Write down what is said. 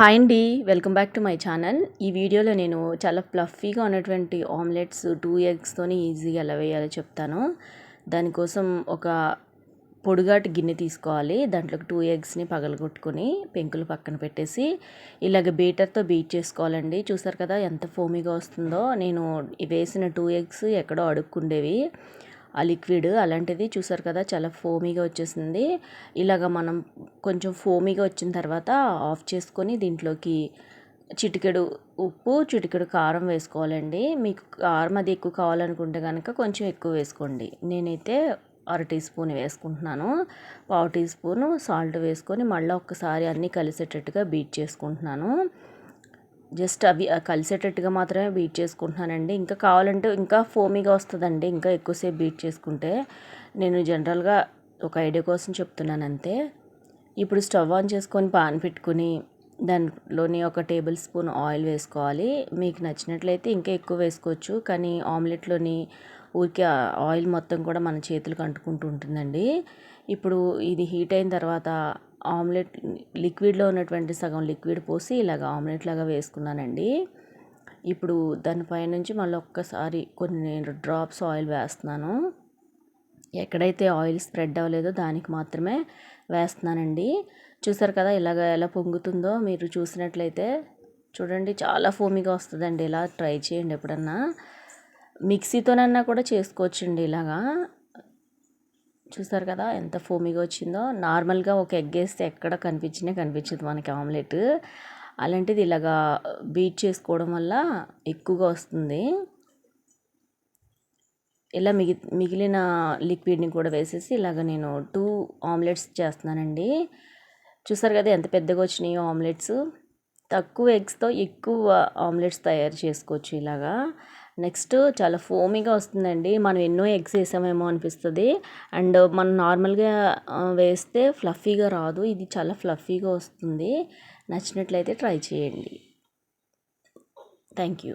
Hi అండి welcome back to my channel ఈ వీడియోలో నేను చాలా ఫ్లఫీగా ఉన్నటువంటి ఆమ్లెట్స్ టూ ఎగ్స్తోని ఈజీగా ఎలా వేయాలో చెప్తాను. దానికోసం ఒక పొడుగాటి గిన్నె తీసుకోవాలి. దాంట్లోకి టూ ఎగ్స్ని పగలగొట్టుకొని పెంకులు పక్కన పెట్టేసి ఇలాగ బీటర్తో బీట్ చేసుకోవాలండి. చూసారు కదా ఎంత ఫోమీగా వస్తుందో. నేను వేసిన టూ ఎగ్స్ ఎక్కడో అడుక్కుండేవి. ఆ లిక్విడ్ అలాంటిది చూసారు కదా చాలా ఫోమీగా వచ్చేసింది. ఇలాగ మనం కొంచెం ఫోమీగా వచ్చిన తర్వాత ఆఫ్ చేసుకొని దీంట్లోకి చిటికెడు ఉప్పు చిటికెడు కారం వేసుకోవాలండి. మీకు కారం అది ఎక్కువ కావాలనుకుంటే కనుక కొంచెం ఎక్కువ వేసుకోండి. నేనైతే అర టీ స్పూన్ వేసుకుంటున్నాను. పావు టీ స్పూను సాల్ట్ వేసుకొని మళ్ళీ ఒక్కసారి అన్నీ కలిసేటట్టుగా బీట్ చేసుకుంటున్నాను. జస్ట్ అవి కలిసేటట్టుగా మాత్రమే బీట్ చేసుకుంటున్నానండి. ఇంకా కావాలంటే ఇంకా ఫోమీగా వస్తుందండి. ఇంకా ఎక్కువసేపు బీట్ చేసుకుంటే నేను జనరల్గా ఒక ఐడియా కోసం చెప్తున్నాను అంతే. ఇప్పుడు స్టవ్ ఆన్ చేసుకొని పాన్ పెట్టుకుని దానిలోని ఒక టేబుల్ స్పూన్ ఆయిల్ వేసుకోవాలి. మీకు నచ్చినట్లయితే ఇంకా ఎక్కువ వేసుకోవచ్చు. కానీ ఆమ్లెట్లోని ఊరికే ఆయిల్ మొత్తం కూడా మన చేతులకు అంటుకుంటూ ఉంటుందండి. ఇప్పుడు ఇది హీట్ అయిన తర్వాత ఆమ్లెట్ లిక్విడ్లో ఉన్నటువంటి సగం లిక్విడ్ పోసి ఇలాగ ఆమ్లెట్ లాగా వేసుకున్నానండి. ఇప్పుడు దానిపై నుంచి మళ్ళీ ఒక్కసారి కొన్ని డ్రాప్స్ ఆయిల్ వేస్తున్నాను. ఎక్కడైతే ఆయిల్ స్ప్రెడ్ అవ్వలేదో దానికి మాత్రమే వేస్తున్నానండి. చూసారు కదా ఇలాగ ఎలా పొంగుతుందో మీరు చూసినట్లయితే చూడండి చాలా ఫోమీగా వస్తుందండి. ఇలా ట్రై చేయండి ఎప్పుడన్నా. మిక్సీతోనన్నా కూడా చేసుకోవచ్చండి ఇలాగా. చూసారు కదా ఎంత ఫోమీగా వచ్చిందో. నార్మల్గా ఒక ఎగ్ వేస్తే ఎక్కడ కనిపించినా కనిపించదు మనకి ఆమ్లెట్. అలాంటిది ఇలాగా బీట్ చేసుకోవడం వల్ల ఎక్కువగా వస్తుంది. ఇలా మిగి మిగిలిన లిక్విడ్ని కూడా వేసేసి ఇలాగ నేను టూ ఆమ్లెట్స్ చేస్తున్నానండి. చూసారు కదా ఎంత పెద్దగా వచ్చినాయో ఆమ్లెట్స్. తక్కువ ఎగ్స్తో ఎక్కువ ఆమ్లెట్స్ తయారు చేసుకోవచ్చు ఇలాగా. నెక్స్ట్ చాలా ఫోమీగా వస్తుందండి. మనం ఎన్నో ఎగ్స్ వేసామేమో అనిపిస్తుంది. అండ్ మనం నార్మల్గా వేస్తే ఫ్లఫీగా రాదు. ఇది చాలా ఫ్లఫీగా వస్తుంది. నచ్చినట్లయితే ట్రై చేయండి. Thank you